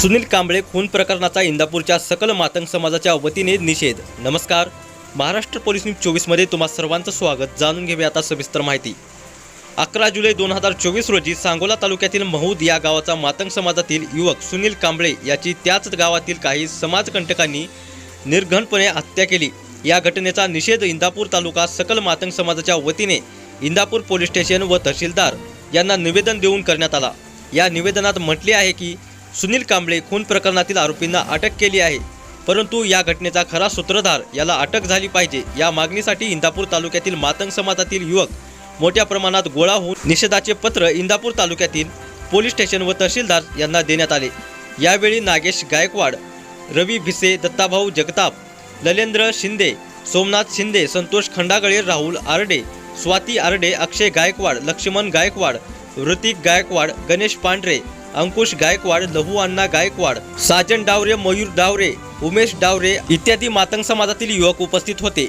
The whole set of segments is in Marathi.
सुनील कांबळे खून प्रकरणाचा इंदापूरच्या सकल मातंग समाजाच्या वतीने निषेध. नमस्कार. महाराष्ट्र पोलीस न्यूज चोवीसमध्ये तुम्हा सर्वांचं स्वागत. जाणून घेऊया आता सविस्तर माहिती. अकरा जुलै दोन हजार चोवीस रोजी सांगोला तालुक्यातील महूद या गावाचा मातंग समाजातील युवक सुनील कांबळे याची त्याच गावातील काही समाजकंटकांनी निर्घणपणे हत्या केली. या घटनेचा निषेध इंदापूर तालुका सकल मातंग समाजाच्या वतीने इंदापूर पोलीस स्टेशन व तहसीलदार यांना निवेदन देऊन करण्यात आला. या निवेदनात म्हटले आहे की सुनील कांबळे खून प्रकरणातील आरोपींना अटक केली आहे. परंतु या घटनेचा खरा सूत्रधार याला अटक झाली पाहिजे या मागणीसाठी इंदापूर तालुक्यातील मातंग समाजातील युवक मोठ्या प्रमाणात गोळा होऊन निषेधाचे पत्र इंदापूर तालुक्यातील पोलीस स्टेशन व तहसीलदार यांना देण्यात आले. यावेळी नागेश गायकवाड रवी भिसे दत्ताभाऊ जगताप ललेंद्र शिंदे सोमनाथ शिंदे संतोष खंडागळे राहुल आरडे स्वाती आरडे अक्षय गायकवाड लक्ष्मण गायकवाड ऋतिक गायकवाड गणेश पांढरे अंकुश गायकवाड लहू अण्णा गायकवाड साजन डावरे मयूर डावरे उमेश डावरे इत्यादी मातंग समाजातील युवक उपस्थित होते.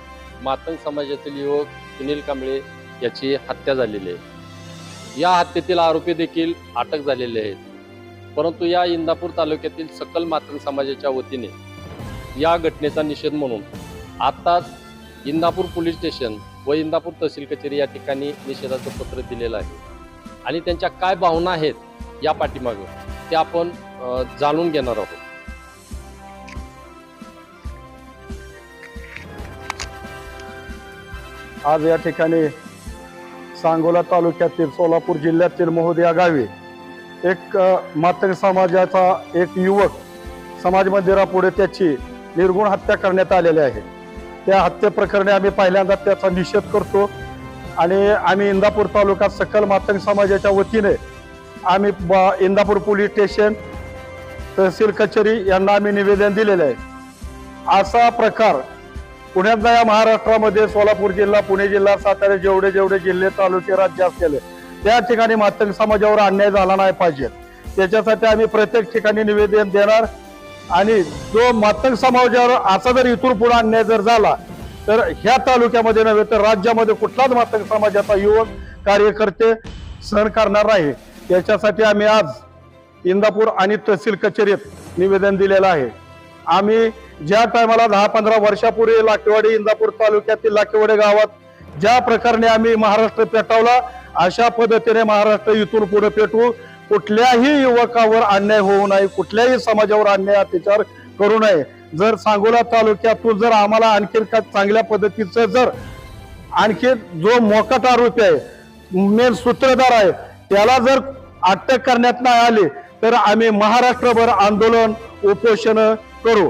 मातंग समाजातील युवक सुनील कांबळे याची हत्या झालेली आहे. या हत्येतील आरोपी देखील अटक झालेले आहेत. परंतु या इंदापूर तालुक्यातील सकल मातंग समाजाच्या वतीने या घटनेचा निषेध म्हणून आत्ताच इंदापूर पोलीस स्टेशन व इंदापूर तहसील कचेरी या ठिकाणी निषेधाचं पत्र दिलेलं आहे. आणि त्यांच्या काय भावना आहेत या पाठीमागं ते आपण जाणून घेणार आहोत. आज या ठिकाणी सांगोला तालुक्यातील सोलापूर जिल्ह्यातील मोहोद या गावी एक मातंग समाजाचा एक युवक समाज मंदिरापुढे त्याची निर्गुण हत्या करण्यात आलेली आहे. त्या हत्येप्रकरणी आम्ही पहिल्यांदा त्याचा निषेध करतो आणि आम्ही इंदापूर तालुका सकल मातंग समाजाच्या वतीने आम्ही इंदापूर पोलीस स्टेशन तहसील कचेरी यांना आम्ही निवेदन दिलेलं आहे. असा प्रकार पुण्यातला या महाराष्ट्रामध्ये सोलापूर जिल्हा पुणे जिल्हा सातारा जेवढे जेवढे जिल्हे तालुके राज्य असलेले त्या ठिकाणी मातंग समाजावर अन्याय झाला नाही पाहिजे. त्याच्यासाठी आम्ही प्रत्येक ठिकाणी निवेदन देणार आणि जो मातंग समाजावर असा जर इथून पुढे अन्याय जर झाला तर ह्या तालुक्यामध्ये नव्हे तर राज्यामध्ये कुठलाच मातंग समाजाचा युवक कार्यकर्ते सहन करणार नाही. याच्यासाठी आम्ही आज इंदापूर आणि तहसील कचेरीत निवेदन दिलेलं आहे. आम्ही ज्या टायमाला दहा पंधरा वर्षापूर्वी लाखेवाडी इंदापूर तालुक्यातील लाकेवाडी गावात ज्या प्रकारे आम्ही महाराष्ट्र पेटवला अशा पद्धतीने महाराष्ट्र इथून पुढे पेटवू. कुठल्याही युवकावर अन्याय होऊ नये कुठल्याही समाजावर अन्याय अत्याचार करू नये. जर सांगोला तालुक्यातून जर आम्हाला आणखीन का चांगल्या पद्धतीचं जर आणखी जो मोकाट आरोपी आहे मेन सूत्रधार आहे त्याला जर अटक करण्यात नाही आली तर आम्ही महाराष्ट्रभर आंदोलन उपोषण करू.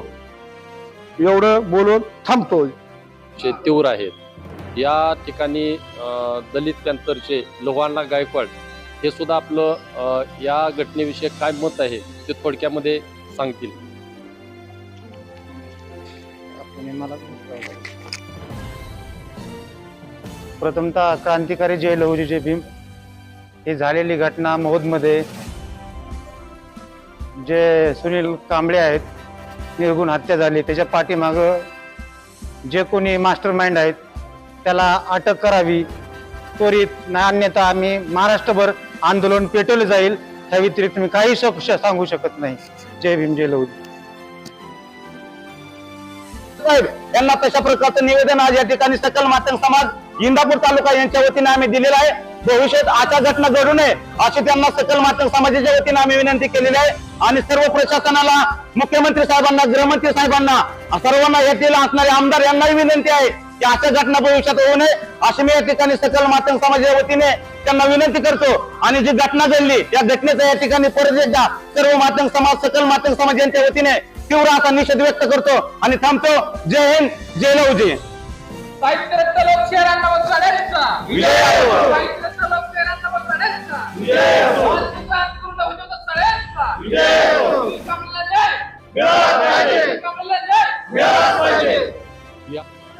एवढं बोलून थांबतो चे तीव्र आहेत या ठिकाणी दलित पॅंथरचे लोहांना गायकवाड हे सुद्धा आपलं या घटनेविषयी काय मत आहे ते थोडक्यामध्ये सांगतील. प्रथमतः क्रांतिकारी जय लहुजी जय भीम. ही झालेली घटना महोदमध्ये जे सुनील कांबळे आहेत निर्गुण हत्या झाली त्याच्या पाठीमागं जे कोणी मास्टर माइंड आहेत त्याला अटक करावी. त्वरित नाही अन्यथा आम्ही महाराष्ट्रभर आंदोलन पेटवलं जाईल त्या व्यतिरिक्त मी काही सांगू शकत नाही. जय भीम जय लहू यांना तशा प्रकारचं निवेदन आज या ठिकाणी सकल मातंग समाज इंदापूर तालुका यांच्या वतीने आम्ही दिलेलं आहे. भविष्यात अशा घटना घडू नये अशी त्यांना सकल मातंग समाजाच्या वतीने आम्ही विनंती केलेली आहे. आणि सर्व प्रशासनाला मुख्यमंत्री साहेबांना गृहमंत्री साहेबांना सर्वांना येथील असणारे आमदार यांनाही विनंती आहे की अशा घटना भविष्यात होऊ नये अशी मी या ठिकाणी सकल मातंग समाजाच्या वतीने त्यांना विनंती करतो. आणि जी घटना घडली या घटनेचा या ठिकाणी परत एकदा सर्व मातंग समाज सकल मातंग समाज यांच्या वतीने तीव्र असा निषेध व्यक्त करतो आणि थांबतो. जय हिंद जय लोकशाहीर अण्णाभाऊ साठेंचा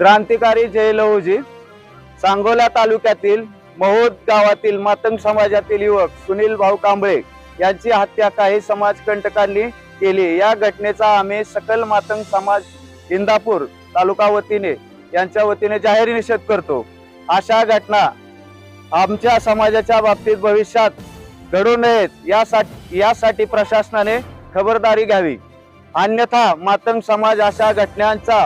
क्रांतिकारी जय लहूजी सांगोला तालुक्यातील महोद गावातील मातंग समाजातील युवक सुनील भाऊ कांबळे यांची हत्या काही समाजकंटकांनी केली. या घटनेचा आम्ही सकल मातंग समाज इंदापूर तालुका वतीने यांच्या वतीने जाहीर निषेध करतो. अशा घटना आमच्या समाजाच्या बाबतीत भविष्यात घडू नयेत यासाठी यासाठी प्रशासनाने खबरदारी घ्यावी. अन्यथा मातंग समाज अशा घटनांचा